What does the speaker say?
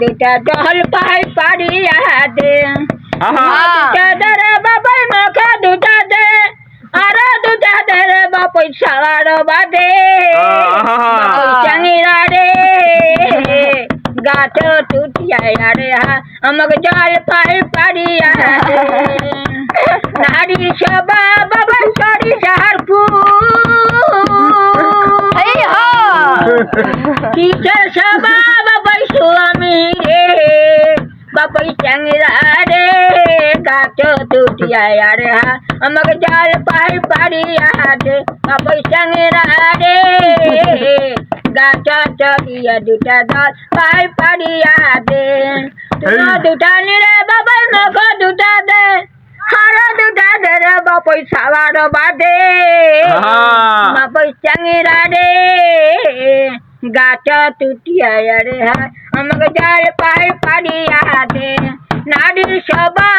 দুটা জল পাই পাড়িয়া দে। দুটা দে রে বাবাই মুখে দুটা দে। আরে দুটা দে রে বাপাই সালার বাদে। চাঙিরা রে। গাছ টুটিয়া রে। হা আমাকে জল পাই পাড়িয়া দে। নারী সবা কিসের সবা বাবাই স্বামী রে? বাবাই চ্যাংরা রে গাছ দুটিয়া রে হা আমাকে জল পাই পাড়িয়া দে বাবাই চ্যাংরা রে গাছ চড়িয়া দুটা জল পাই পাড়িয়া দে তোমার দুটা নিরে বাবাই মুখ দুটা দে। হারা দুটা দে রে বাবাই সালার বাদে। বাবাই চ্যাংরা রে গাছ টুটিয়া রে হা আমাকে জল পাই পাড়িয়া দে নারীর সবা